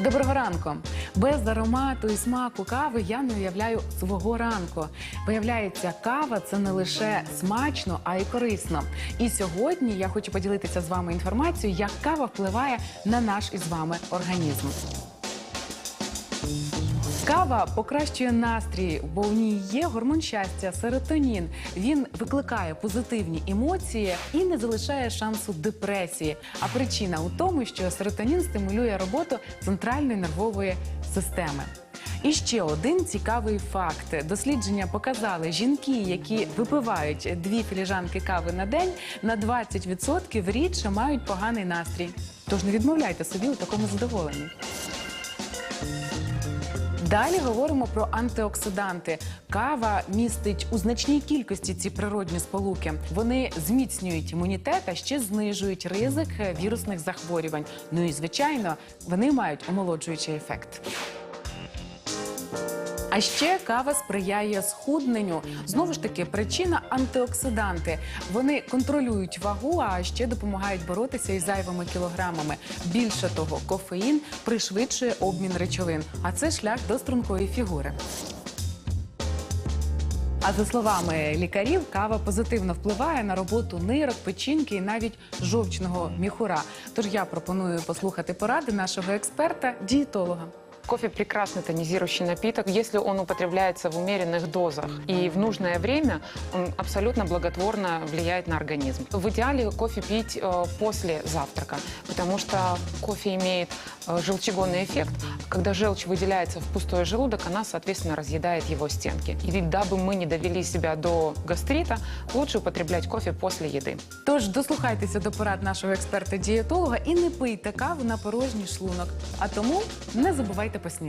Доброго ранку. Без аромату і смаку кави я не уявляю свого ранку. Виявляється, кава це не лише смачно, а й корисно. І сьогодні я хочу поділитися з вами інформацією, як кава впливає на наш із вами організм. Кава покращує настрій, бо в ній є гормон щастя, серотонін. Він викликає позитивні емоції і не залишає шансу депресії. А причина у тому, що серотонін стимулює роботу центральної нервової системи. І ще один цікавий факт: дослідження показали, жінки, які випивають дві філіжанки кави на день, на 20% рідше мають поганий настрій. Тож не відмовляйте собі у такому задоволенні. Далі говоримо про антиоксиданти. Кава містить у значній кількості ці природні сполуки. Вони зміцнюють імунітет, а ще знижують ризик вірусних захворювань. Ну і звичайно, вони мають омолоджуючий ефект. Ще кава сприяє схудненню. Знову ж таки, причина антиоксиданти. Вони контролюють вагу, а ще допомагають боротися із зайвими кілограмами. Більше того, кофеїн пришвидшує обмін речовин, а це шлях до стрункої фігури. А за словами лікарів, кава позитивно впливає на роботу нирок, печінки і навіть жовчного міхура. Тож я пропоную послухати поради нашого експерта, дієтолога. Кофе прекрасный тонизирующий напиток, если он употребляется в умеренных дозах и в нужное время, он абсолютно благотворно влияет на организм. В идеале кофе пить э, после завтрака, потому что кофе имеет э, желчегонный эффект. Когда желчь выделяется в пустой желудок, она, соответственно, разъедает его стенки. И дабы мы не довели себя до гастрита, лучше употреблять кофе после еды. Тож дослухайтеся до порад нашого експерта-дієтолога і не пийте каву на порожній шлунок. А тому не забувайте поснідати.